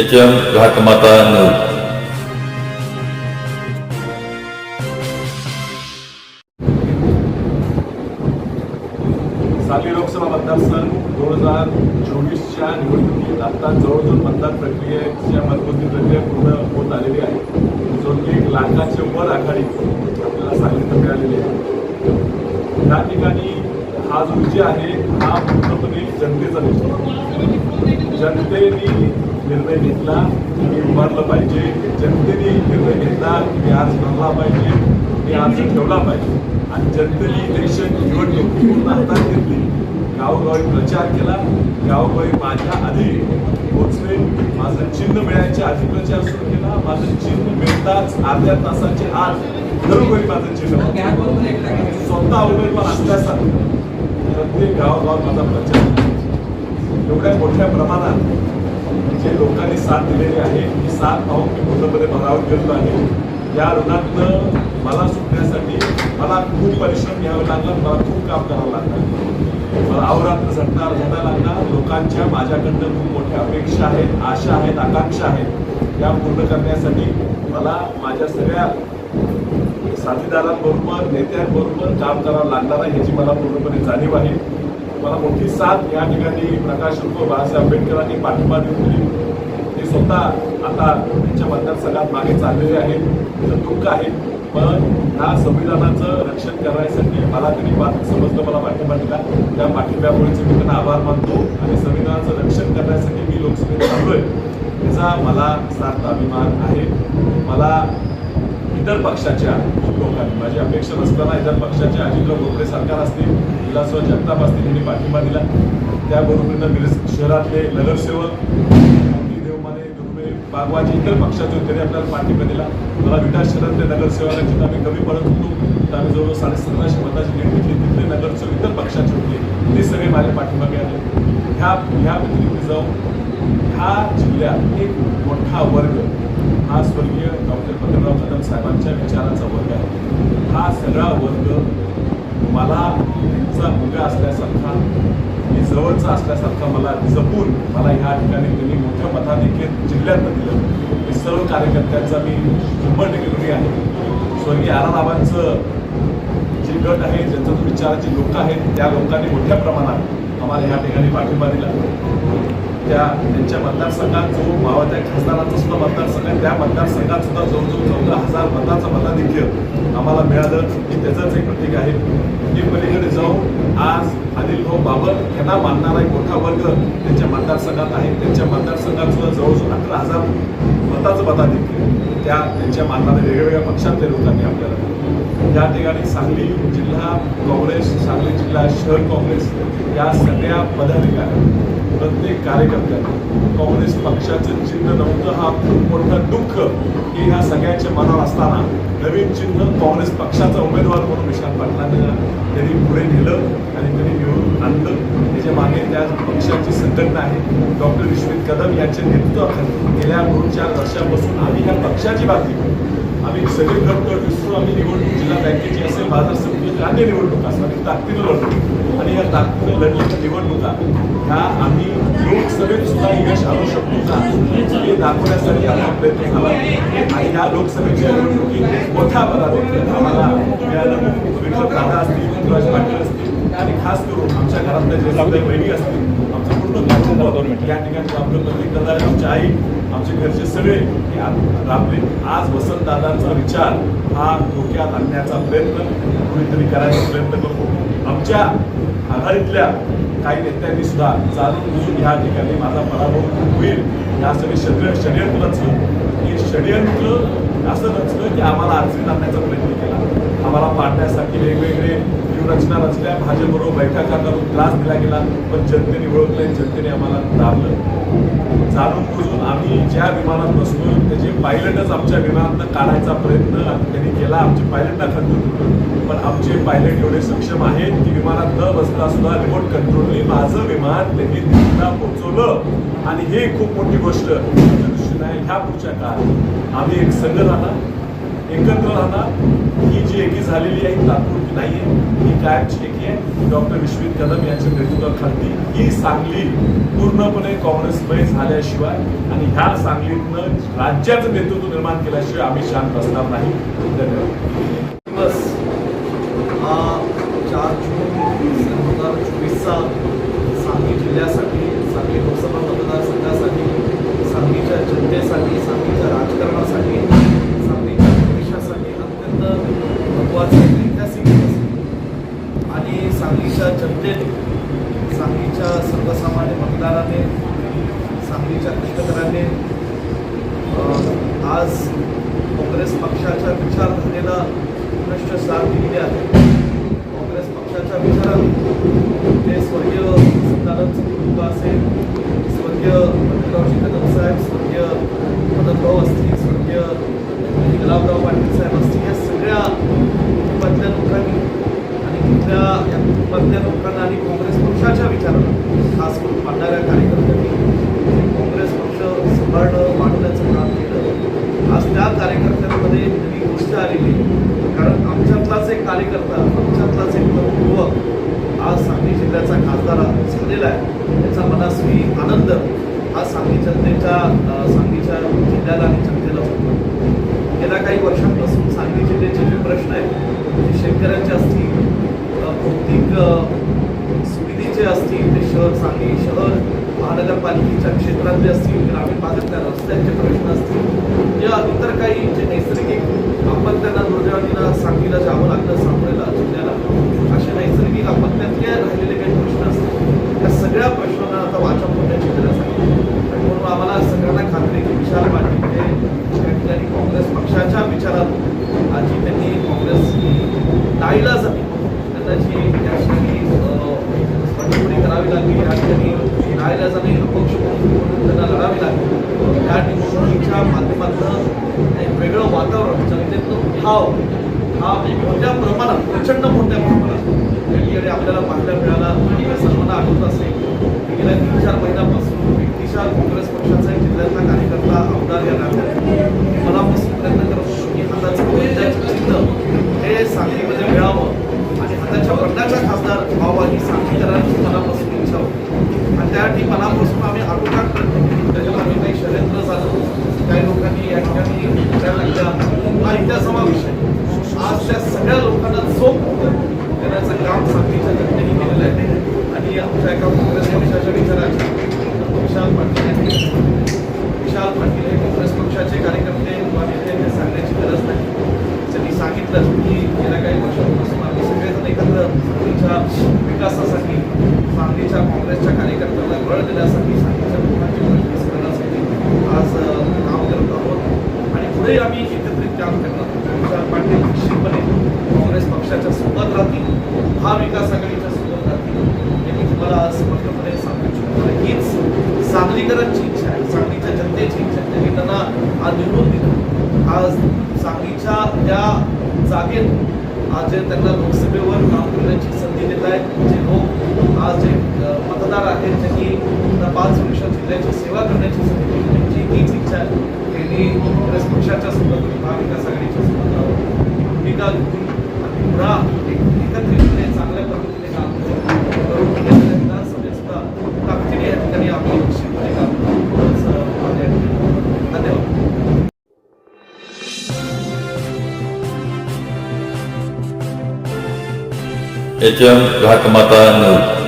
H M Ghatmata news Sangli Lok Sabha मतदारसंघ दोन हजार चोवीसच्या निवडणुकीत आता जवळजवळ मतदान प्रक्रियेच्या मतमोजणी प्रक्रिया पूर्ण होत आलेली आहे. जो की एक लाखाच्या वर आघाडी आपल्याला सांगलीत मिळालेली आहे. त्या ठिकाणी हा जो विजय आहे हा पूर्णपणे जनतेचा विजय. जनतेने निर्णय घेतला मी उभारलं पाहिजे. जनतेने निर्णय घेतला की मी आज भरला पाहिजे. मी आज ठेवला पाहिजे. आणि जनतेने इलेक्शन निवडणूक पूर्ण हातात घेतली. गावोगावी प्रचार केला. गावोगावी माझ्या आधी पोचले माझं चिन्ह मिळायच्या आधी प्रचार सुरू केला. माझं चिन्ह मिळताच अर्ध्या तासाचे आज घरोघरी माझं चिन्ह स्वतः उमेदवार असल्यासारखं प्रत्येक गावोगाव माझा प्रचार एवढ्या मोठ्या प्रमाणात जे लोकांनी साथ दिलेली आहे. ही साथ पाहून मी पूर्णपणे भरावर गेलो आहे. या ऋणातनं मला सुटण्यासाठी मला खूप परिश्रम घ्यावे लागला मला खूप काम करावं लागलं मला अवरात्र झटणार झटायला लागला लोकांच्या माझ्याकडनं खूप मोठ्या अपेक्षा आहेत आशा आहेत आकांक्षा आहेत. या पूर्ण करण्यासाठी मला माझ्या सगळ्या साथीदारांबरोबर नेत्यांबरोबर काम करावं लागणार आहे ह्याची मला पूर्णपणे जाणीव आहे. मला मोठी साथ या ठिकाणी प्रकाश उर्फ बाळासाहेब आंबेडकरांनी पाठिंबा देऊन दिली. ते स्वतः आता त्यांच्या मतदारसंघात मागे चाललेले आहेत. तर दुःख आहे. पण ह्या संविधानाचं रक्षण करण्यासाठी मला त्यांनी बात समजलं मला पाठिंबा दिला. त्या पाठिंब्यामुळेच मी त्यांना आभार मानतो आणि संविधानाचं रक्षण करण्यासाठी मी लोकसभेत आहे तिचा मला सार्थ अभिमान आहे. मला इतर पक्षाच्या लोकांनी माझी अपेक्षा नसताना इतर पक्षाच्या अजितराव गोखले सरकार असतील. विलासराव जगताप असतील यांनी पाठिंबा दिला. त्याबरोबरीनं मिरज शहरातले नगरसेवक देवमाने दुर्बे बागवाचे इतर पक्षाचे होते त्यांनी आपल्याला पाठिंबा दिला. मला विटा शहरातले नगरसेवकांची जिथं आम्ही कमी पडत होतो. तर आम्ही जवळजवळ साडेसतराशे मताची लीड घेतली. तिथले नगरसेवक इतर पक्षाचे होते. ते सगळे माझे पाठिंबा मिळाले. ह्या ह्या व्यतिरिक्त जाऊन ह्या जिल्ह्यात एक मोठा वर्ग हा स्वर्गीय डॉक्टर पत्रराव कदम साहेबांच्या विचाराचा वर्ग आहे. हा सगळा वर्ग मला त्यांचा मुलगा असल्यासारखा मी जवळचा असल्यासारखा मला जपून मला ह्या ठिकाणी त्यांनी मोठ्या मताधिक्य जिल्ह्यात दिलं. मी सर्व कार्यकर्त्यांचा मी शंभर टक्के ऋणी आहे. स्वर्गीय आराराबांचं जे गट आहे ज्यांचा विचाराची लोक आहेत त्या लोकांनी मोठ्या प्रमाणात आम्हाला ह्या ठिकाणी पाठिंबा दिला. त्या त्यांच्या मतदारसंघात जो मावाच्या खासदाराचा सुद्धा मतदारसंघ आहे. त्या मतदारसंघात सुद्धा जवळजवळ चौदा हजार मताचं मताधिक्य आम्हाला मिळालं. हे त्याचंच एक प्रतीक आहे. हे पलीकडे जाऊन आज अनिल भाऊ बाबर यांना मानणारा एक मोठा वर्ग त्यांच्या मतदारसंघात आहे. त्यांच्या मतदारसंघात सुद्धा जवळजवळ अकरा हजार मताचं मताधिक्य त्या त्यांच्या मानणाऱ्या वेगवेगळ्या पक्षातल्या लोकांनी आपल्याला या ठिकाणी सांगली जिल्हा काँग्रेस सांगली जिल्हा शहर काँग्रेस या सगळ्या पदाधिकारी प्रत्येक कार्यकर्त्यांनी काँग्रेस पक्षाचं चिन्ह नव्हतं हा खूप मोठं दुःख हे ह्या सगळ्यांच्या मनावर असताना नवीन चिन्ह काँग्रेस पक्षाचा उमेदवार म्हणून विशाल पाटलांना त्यांनी पुढे नेलं आणि त्यांनी निवडून आणलं. त्याच्यामागे त्या पक्षाची संघटना आहे. डॉक्टर विश्वजित कदम यांच्या नेतृत्वाखाली गेल्या दोन चार वर्षापासून आम्ही ह्या पक्षाची बातमी आम्ही सगळे घटक विसरून आम्ही निवडणूक जिल्हा बँकेची असेल बाजार समितीची अन्य निवडणूक असं आम्ही ताकदीनं लढतो आणि या ताकदीनं लढलेल्या निवडणुका ह्या आम्ही लोकसभेत सुद्धा यश आणू शकतो का? हे दाखवण्यासाठी आमचा प्रयत्न झाला आणि ह्या लोकसभेच्या निवडणुकीत मोठ्या पदाधिकारी आम्हाला मिळालं. विठ्ठल दादा असतील पृथ्वीराज पाटील असतील आणि खास करून आमच्या घरातल्या जे सगळे बहिणी असतील आमचं पूर्ण या ठिकाणी आपलं प्रतीक दादा आमची आई आमचे घरचे सगळे हे राबले आज वसंतदादांचा विचार हा डोक्यात आणण्याचा प्रयत्न कुणीतरी करायचा प्रयत्न करतो. आमच्या आघाडीतल्या काही नेत्यांनी सुद्धा जाणून बुजून ह्या ठिकाणी माझा पराभव होईल. या सगळे षड्य षडयंत्र रचलं. हे षडयंत्र असं रचलं की आम्हाला अडचणीत आणण्याचा प्रयत्न केला. आम्हाला पाडण्यासाठी वेगवेगळे व्यूहरचना रचल्या. भाजपबरोबर बैठका करून त्रास दिला गेला. पण जनतेने ओळखलं जनतेने आम्हाला दाबलं. जाणून बुजून आम्ही ज्या विमानात बसलो त्याचे पायलटच आमच्या विमानात काढायचा प्रयत्न त्यांनी केला आमचे पायलट दाखल पण आमचे पायलट एवढे सक्षम आहेत की विमानात न बसता सुद्धा रिमोट कंट्रोलने माझं विमान त्यांनी दिल्लीला पोहोचवलं. आणि हे खूप मोठी गोष्ट आहे. ह्या पुढच्या काळात आम्ही एक संघ झाला. एकत्र राहणार ही जी एकी झालेली आहे तात्पुरती नाही आहे ही कायमची एकी आहे. डॉक्टर विश्वित कदम यांच्या नेतृत्वाखाली ही सांगली पूर्णपणे काँग्रेसमय झाल्याशिवाय आणि ह्या सांगलीतनं राज्याचं नेतृत्व निर्माण केल्याशिवाय आम्ही शांत बसणार नाही. धन्यवाद. दिवस हा चार जून दोन हजार चोवीसचा सांगली जिल्ह्यासाठी सांगली लोकसभा मतदारसंघासाठी सांगलीच्या जनतेसाठी सांगलीच्या राजकारणासाठी सांगलीच्या भविष्यासाठी अत्यंत महत्त्वाचा एक ऐतिहासिक दिवस आहे. आणि सांगलीच्या जनतेने सांगलीच्या सर्वसामान्य मतदाराने सांगलीच्या कष्टकऱ्याने अ, आज काँग्रेस पक्षाच्या विचारधारेला भ्रष्ट साथ दिलेली आहे काँग्रेस पक्षाच्या विचारात ते स्वर्गीय सत्तानंद कुटुंब असेल स्वर्गीय मंत्रीरावजी कदम साहेब स्वर्गीय मदनभाऊ असतील स्वर्गीय गुलाबराव पाटील साहेब असतील या सगळ्या कुटुंबातल्या लोकांनी आणि तिथल्या या कुटुंबातल्या लोकांना आणि काँग्रेस पक्षाच्या विचाराला खास करून मांडणाऱ्या कार्यकर्त्यांनी काँग्रेस पक्ष सांभाळणं मांडण्याचं काम केलं. आज त्या कार्यकर्त्या गोष्ट आलेली कारण आमच्यातलाच एक कार्यकर्ता आमच्यातलाच एक युवक आज सांगली जिल्ह्याचा खासदार झालेला आहे. त्याचा मनास्वी आनंद हा सांगली जनतेच्या सांगलीच्या जिल्ह्याला आणि जनतेला होतो. गेल्या काही वर्षांपासून सांगली जिल्ह्याचे जे प्रश्न आहेत ते शेतकऱ्यांचे असतील भौतिक सुविधेचे असतील ते शहर सांगली शहर महानगरपालिकेच्या क्षेत्रातले असतील ग्रामीण भागातल्या रस्त्यांचे प्रश्न असतील या इतर काही जे नैसर्गिक आपत्त्यांना दुर्दैवानीला सांगलीला जावं लागलं सामोरेला जिल्ह्याला. असे नैसर्गिक आपत्त्यातले राहिलेले काही प्रश्न असतात. त्या सगळ्या प्रश्नांना आता वाचा फोडण्याची गरज आहे आणि म्हणून आम्हाला सगळ्यांना खात्री आहे की विशाल पाटील हे या ठिकाणी काँग्रेस पक्षाच्या विचारात आजी त्यांनी काँग्रेस नाईला जाते त्यांना जी या ठिकाणी पटपुडी करावी लागली या ठिकाणी नाईला जाणे अपक्ष म्हणून त्यांना लढावी लागली माध्यमातून एक वेगळं वातावरण जनतेतलं भाव हा मोठ्या प्रमाणात प्रचंड मोठ्या प्रमाणात. या ठिकाणी आपल्याला पाहायला मिळाला आणि सर्वांना आठवत असेल की गेल्या तीन चार महिन्यापासून व्यक्तिशा काँग्रेस पक्षाचा एक जिल्ह्यातला कार्यकर्ता आमदार या नात्याने मनापासून प्रयत्न करत होतो की हाताचं कोणत्याचं चिन्ह हे सांगलीमध्ये मिळावं आणि हाताच्या पडण्याचा खासदार व्हावा ही सांगलीकरांची मनापासून इच्छा होती आणि त्यासाठी मनापासून आम्ही आटोकाट प्रयत्न केले त्याच्यात आम्ही काही षडयंत्र झालं काही लोकांनी या ठिकाणी करायला लागल्या हा इतिहासामा विषय आजच्या सगळ्या लोकांना चोख देण्याचं काम सांगलीच्या जनतेने केलेलं आहे. आणि आमच्या एका काँग्रेस पक्षाच्या विचारात विशाल पाटील यांनी विशाल पाटील हे काँग्रेस पक्षाचे कार्यकर्ते किंवा नेते हे सांगण्याची गरज नाही. त्यांनी सांगितलं की गेल्या काही वर्षात आम्ही सगळेजण एकत्र सांगलीच्या विकासासाठी सांगलीच्या काँग्रेसच्या कार्यकर्त्यांना बळ देण्यासाठी सांगलीच्या लोकांची मदत करण्यासाठी आज अ, काम करत आहोत आणि पुढे आम्ही एकत्रित काम करणार आहोत. विशाल पाटील निश्चितपणे काँग्रेस पक्षाच्या सोबत राहतील महाविकास आघाडीच्या सोबत राहतील हे मी तुम्हाला आज स्पष्टपणे सांगू इच्छितो आणि हीच सांगलीकरांची इच्छा आहे. सांगलीच्या जनतेची इच्छा आहे. त्यांनी त्यांना आज निवडून दिलं. आज सांगलीच्या त्या जागेत आज जे त्यांना लोकसभेवर काम करण्याची संधी देत आहेत जे लोक आज जे मतदार आहेत ज्यांनी पाच वर्ष जिल्ह्याची सेवा करण्याची संधी दिली त्यांची हीच इच्छा आहे. त्यांनी काँग्रेस पक्षाच्या सोबत महाविकास आघाडीच्या सोबत भूमिका घेऊन आणि पुन्हा एक एकत्रितपणे चांगल्या पद्धतीने एच एम घाटमाता न्यूज